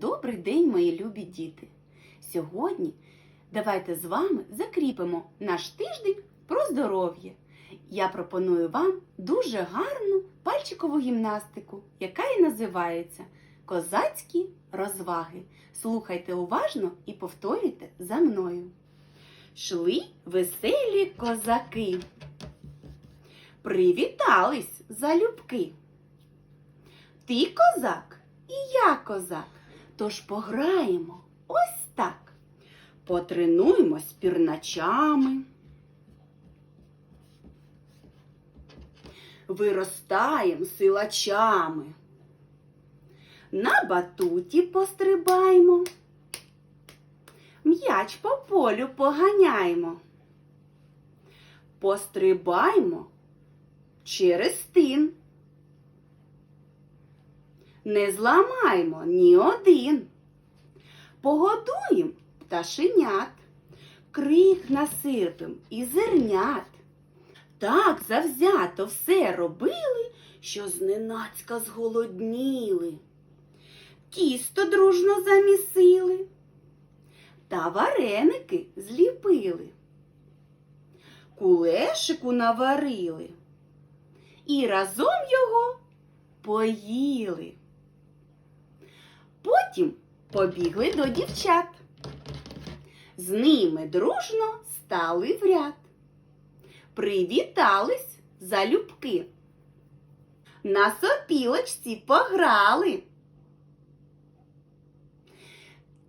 Добрий день, мої любі діти! Сьогодні давайте з вами закріпимо наш тиждень про здоров'я. Я пропоную вам дуже гарну пальчикову гімнастику, яка і називається Козацькі розваги. Слухайте уважно і повторюйте за мною. Шли веселі козаки. Привітались залюбки. Ти козак і я козак. Тож пограємо ось так. Потренуємось пірначами. Виростаєм силачами. На батуті пострибаймо. М'яч по полю поганяймо. Пострибаймо через тин. Не зламаймо ні один. Погодуєм пташенят, крик насипем і зернят. Так завзято все робили, що зненацька зголодніли. Тісто дружно замісили та вареники зліпили. Кулешику наварили і разом його поїли. Потім побігли до дівчат. З ними дружно стали в ряд. Привітались залюбки. На сопілочці пограли.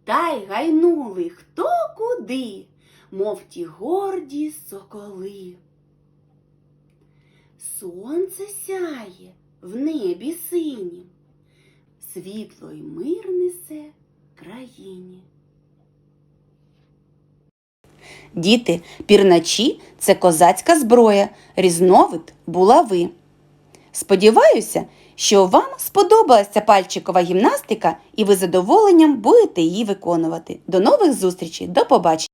Та й гайнули хто куди, мов ті горді соколи. Сонце сяє в небі синім, світло й мир несе країні. Діти, пірначі це козацька зброя, різновид булави. Сподіваюся, що вам сподобалася пальчикова гімнастика і ви задоволенням будете її виконувати. До нових зустрічей, до побачення!